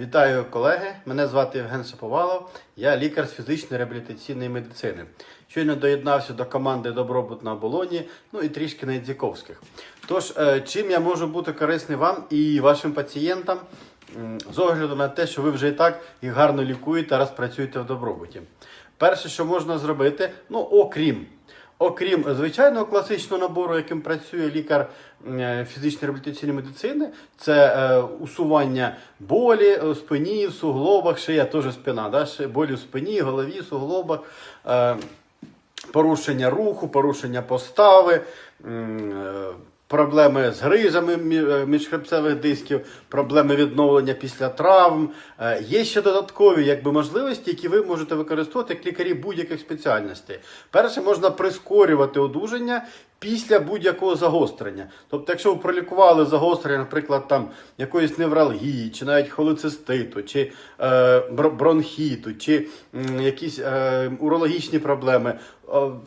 Вітаю колеги! Мене звати Євген Шаповалов, я лікар з фізичної реабілітаційної медицини. Щойно доєднався до команди Добробут на оболоні, ну і трішки на Ідзіковських. Тож, е, чим я можу бути корисний вам і вашим пацієнтам, з огляду на те, що ви вже і так їх гарно лікуєте, раз працюєте в добробуті. Перше, що можна зробити, ну окрім Окрім звичайного класичного набору, яким працює лікар е, фізичної реабілітаційної медицини, це е, усування болі е, у спині, в суглобах, шия теж спина, да? болі в спині, голові, суглобах, е, порушення руху, порушення постави. е, Проблеми з гризами е, міжхребцевих дисків, проблеми відновлення після травм. Е, Є ще додаткові якби, можливості, які ви можете використовувати як лікарі будь-яких спеціальностей. Перше, можна прискорювати одужання після будь-якого загострення. Тобто, якщо ви пролікували загострення, наприклад, там якоїсь невралгії, чи навіть холециститу, чи е, бронхіту, чи м, якісь е, урологічні проблеми,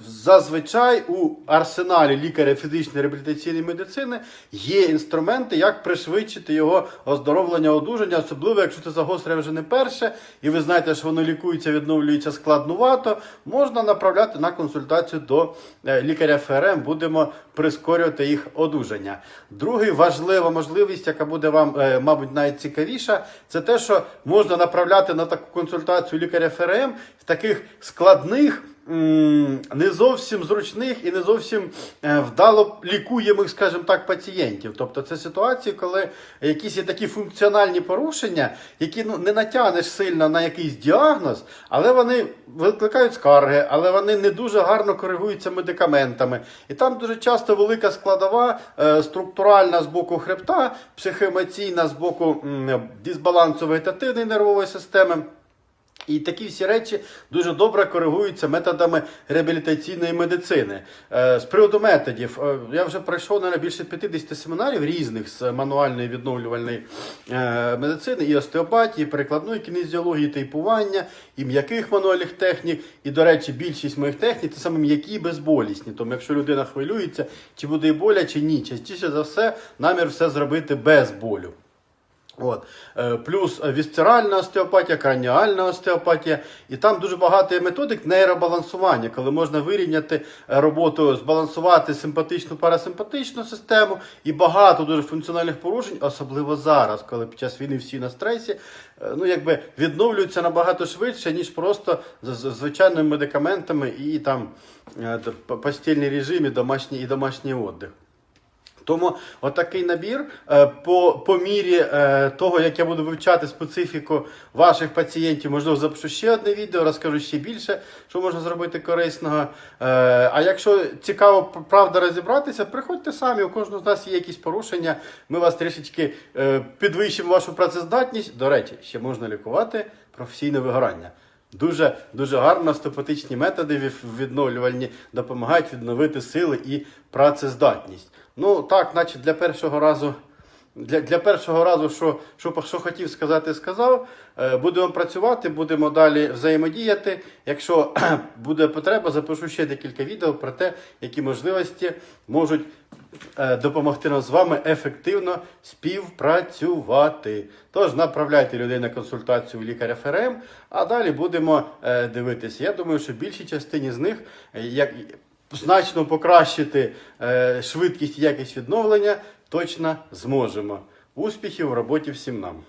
зазвичай у арсеналі лікаря фізичної реабілітаційної медицини є інструменти, як пришвидшити його оздоровлення, одужання, особливо якщо це загострення вже не перше, і ви знаєте, що воно лікується, відновлюється складнувато, можна направляти на консультацію до е, лікаря ФРМ. Будемо прискорювати їх одужання. Другий важлива можливість, яка буде вам, е, мабуть, найцікавіша, це те, що можна направляти на таку консультацію лікаря ФРМ в таких складних. Не зовсім зручних і не зовсім е, вдало лікуємих, скажімо так, пацієнтів. Тобто це ситуації, коли якісь є такі функціональні порушення, які ну, не натягнеш сильно на якийсь діагноз, але вони викликають скарги, але вони не дуже гарно коригуються медикаментами. І там дуже часто велика складова е, структуральна з боку хребта, психоемоційна з боку дисбалансу вегетативної нервової системи. І такі всі речі дуже добре коригуються методами реабілітаційної медицини. Е, З приводу методів, е, я вже пройшов наверное, більше 50 семінарів різних з мануальної відновлювальної е, медицини, і остеопатії, і перекладної кінезіології, тейпування, і м'яких мануальних технік. І, до речі, більшість моїх технік це саме м'які і безболісні. Тому якщо людина хвилюється, чи буде і боля, чи ні, частіше за все намір все зробити без болю. От. Е, Плюс вісцеральна остеопатія, краніальна остеопатія. І там дуже багато методик нейробалансування, коли можна вирівняти е, роботу, збалансувати симпатичну парасимпатичну систему і багато дуже функціональних порушень, особливо зараз, коли під час війни всі на стресі, е, ну якби відновлюються набагато швидше, ніж просто з звичайними медикаментами і там е, постільний режим і домашній, і домашній віддих. Тому отакий набір е, по, по мірі е, того, як я буду вивчати специфіку ваших пацієнтів, можливо, запишу ще одне відео, розкажу ще більше, що можна зробити корисного. Е, А якщо цікаво правда розібратися, приходьте самі, у кожного з нас є якісь порушення. Ми вас трішечки підвищимо вашу працездатність. До речі, ще можна лікувати професійне вигорання. Дуже дуже гарно остеопатичні методи відновлювальні допомагають відновити сили і працездатність. Ну так, значить, для першого разу. Для, для першого разу, що, що, що хотів сказати, сказав. Е, Будемо працювати, будемо далі взаємодіяти. Якщо буде потреба, запишу ще декілька відео про те, які можливості можуть допомогти нам з вами ефективно співпрацювати. Тож направляйте людей на консультацію лікаря ФРМ, а далі будемо е, дивитися. Я думаю, що більшій частині з них е, як значно покращити е, швидкість і якість відновлення точно зможемо. Успіхів в роботі всім нам!